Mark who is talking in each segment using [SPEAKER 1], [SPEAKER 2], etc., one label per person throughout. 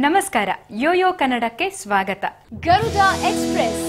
[SPEAKER 1] ನಮಸ್ಕಾರ ಯೋಯೋ ಕನ್ನಡಕ್ಕೆ ಸ್ವಾಗತ.
[SPEAKER 2] Garuda express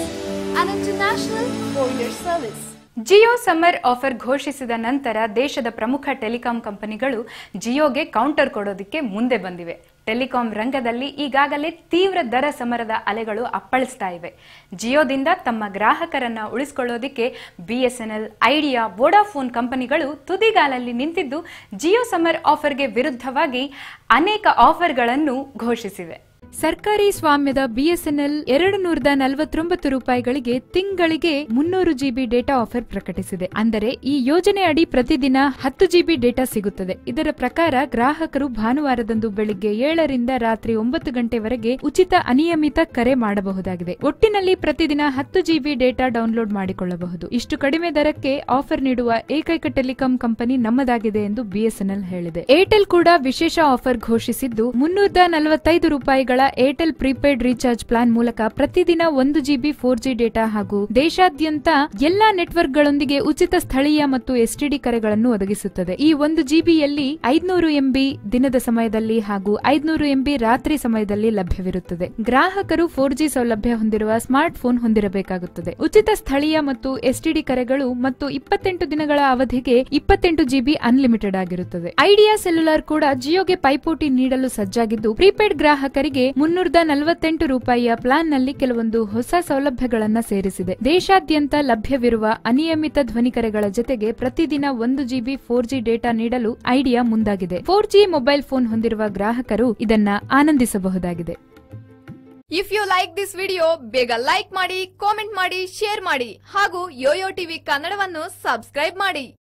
[SPEAKER 2] on international poster service
[SPEAKER 1] Jio summer offer ಘೋಷಿಸಿದ ನಂತರ ದೇಶದ ಪ್ರಮುಖ ಟೆಲಿಕಾಂ ಕಂಪನಿಗಳು ಜಿಯೋಗೆ ಕೌಂಟರ್ ಕೊಡೋದಕ್ಕೆ ಮುಂದೆ ಬಂದಿವೆ. ಟೆಲಿಕಾಂ ರಂಗದಲ್ಲಿ ಈಗಾಗಲೇ ತೀವ್ರ ದರ ಸಮರದ ಅಲೆಗಳು ಅಪ್ಪಳಿಸ್ತಾ ಇವೆ. ಜಿಯೋದಿಂದ ತಮ್ಮ ಗ್ರಾಹಕರನ್ನ ಉಳಿಸಿಕೊಳ್ಳೋದಿಕ್ಕೆ ಬಿಎಸ್ಎನ್ಎಲ್, ಐಡಿಯಾ, ವೋಡಾಫೋನ್ ಕಂಪನಿಗಳು ತುದಿಗಾಲಲ್ಲಿ ನಿಂತಿದ್ದು ಜಿಯೋ ಸಮ್ಮರ್ ಆಫರ್ಗೆ ವಿರುದ್ಧವಾಗಿ ಅನೇಕ ಆಫರ್ಗಳನ್ನು ಘೋಷಿಸಿವೆ. ಸರ್ಕಾರಿ ಸ್ವಾಮ್ಯದ ಬಿಎಸ್ಎನ್ಎಲ್ ಎರಡು ನೂರದ ನಲವತ್ತೊಂಬತ್ತು ರೂಪಾಯಿಗಳಿಗೆ ತಿಂಗಳಿಗೆ ಮುನ್ನೂರು ಜಿಬಿ ಡೇಟಾ ಆಫರ್ ಪ್ರಕಟಿಸಿದೆ. ಅಂದರೆ ಈ ಯೋಜನೆ ಅಡಿ ಪ್ರತಿದಿನ ಹತ್ತು ಜಿಬಿ ಡೇಟಾ ಸಿಗುತ್ತದೆ. ಇದರ ಪ್ರಕಾರ ಗ್ರಾಹಕರು ಭಾನುವಾರದಂದು ಬೆಳಿಗ್ಗೆ ಏಳರಿಂದ ರಾತ್ರಿ ಒಂಬತ್ತು ಗಂಟೆವರೆಗೆ ಉಚಿತ ಅನಿಯಮಿತ ಕರೆ ಮಾಡಬಹುದಾಗಿದೆ. ಒಟ್ಟಿನಲ್ಲಿ ಪ್ರತಿದಿನ ಹತ್ತು ಜಿಬಿ ಡೇಟಾ ಡೌನ್ಲೋಡ್ ಮಾಡಿಕೊಳ್ಳಬಹುದು. ಇಷ್ಟು ಕಡಿಮೆ ದರಕ್ಕೆ ಆಫರ್ ನೀಡುವ ಏಕೈಕ ಟೆಲಿಕಾಂ ಕಂಪನಿ ನಮ್ಮದಾಗಿದೆ ಎಂದು ಬಿಎಸ್ಎನ್ಎಲ್ ಹೇಳಿದೆ. ಏರ್ಟೆಲ್ ಕೂಡ ವಿಶೇಷ ಆಫರ್ ಘೋಷಿಸಿದ್ದು ಮುನ್ನೂರ ನಲವತ್ತೈದು ರೂಪಾಯಿಗಳ ಏರ್ಟೆಲ್ ಪ್ರೀಪೇಡ್ ರೀಚಾರ್ಜ್ ಪ್ಲಾನ್ ಮೂಲಕ ಪ್ರತಿದಿನ ಒಂದು ಜಿಬಿ ಫೋರ್ ಜಿ ಡೇಟಾ ಹಾಗೂ ದೇಶಾದ್ಯಂತ ಎಲ್ಲಾ ನೆಟ್ವರ್ಕ್ಗಳೊಂದಿಗೆ ಉಚಿತ ಸ್ಥಳೀಯ ಮತ್ತು ಎಸ್ಟಿಡಿ ಕರೆಗಳನ್ನು ಒದಗಿಸುತ್ತದೆ. ಈ ಒಂದು ಜಿಬಿಯಲ್ಲಿ ಐದ್ನೂರು ಎಂಬಿ ದಿನದ ಸಮಯದಲ್ಲಿ ಹಾಗೂ ಐದ್ನೂರು ಎಂಬಿ ರಾತ್ರಿ ಸಮಯದಲ್ಲಿ ಲಭ್ಯವಿರುತ್ತದೆ. ಗ್ರಾಹಕರು ಫೋರ್ ಜಿ ಸೌಲಭ್ಯ ಹೊಂದಿರುವ ಸ್ಮಾರ್ಟ್ ಫೋನ್ ಹೊಂದಿರಬೇಕಾಗುತ್ತದೆ. ಉಚಿತ ಸ್ಥಳೀಯ ಮತ್ತು ಎಸ್ಟಿಡಿ ಕರೆಗಳು ಮತ್ತು ಇಪ್ಪತ್ತೆಂಟು ದಿನಗಳ ಅವಧಿಗೆ ಇಪ್ಪತ್ತೆಂಟು ಜಿಬಿ ಅನ್ಲಿಮಿಟೆಡ್ ಆಗಿರುತ್ತದೆ. ಐಡಿಯಾ ಸೆಲ್ಯುಲಾರ್ ಕೂಡ ಜಿಯೋಗೆ ಪೈಪೋಟಿ ನೀಡಲು ಸಜ್ಜಾಗಿದ್ದು ಪ್ರೀಪೇಡ್ ಗ್ರಾಹಕರಿಗೆ ಮುನ್ನೂರದ ನಲವತ್ತೆಂಟು ರೂಪಾಯಿಯ ಪ್ಲಾನ್ನಲ್ಲಿ ಕೆಲವೊಂದು ಹೊಸ ಸೌಲಭ್ಯಗಳನ್ನು ಸೇರಿಸಿದೆ. ದೇಶಾದ್ಯಂತ ಲಭ್ಯವಿರುವ ಅನಿಯಮಿತ ಧ್ವನಿ ಕರೆಗಳ ಜೊತೆಗೆ ಪ್ರತಿದಿನ ಒಂದು ಜಿಬಿ ಫೋರ್ ಜಿ ಡೇಟಾ ನೀಡಲು ಐಡಿಯಾ ಮುಂದಾಗಿದೆ. ಫೋರ್ ಜಿ ಮೊಬೈಲ್ ಫೋನ್ ಹೊಂದಿರುವ ಗ್ರಾಹಕರು ಇದನ್ನ ಆನಂದಿಸಬಹುದಾಗಿದೆ.
[SPEAKER 2] If you like this video ಬೇಗ ಲೈಕ್ ಮಾಡಿ ಕಾಮೆಂಟ್ ಮಾಡಿ ಶೇರ್ ಮಾಡಿ ಹಾಗೂ ಯೋಯೋ ಟಿವಿ ಕನ್ನಡವನ್ನು ಸಬ್ಸ್ಕ್ರೈಬ್ ಮಾಡಿ.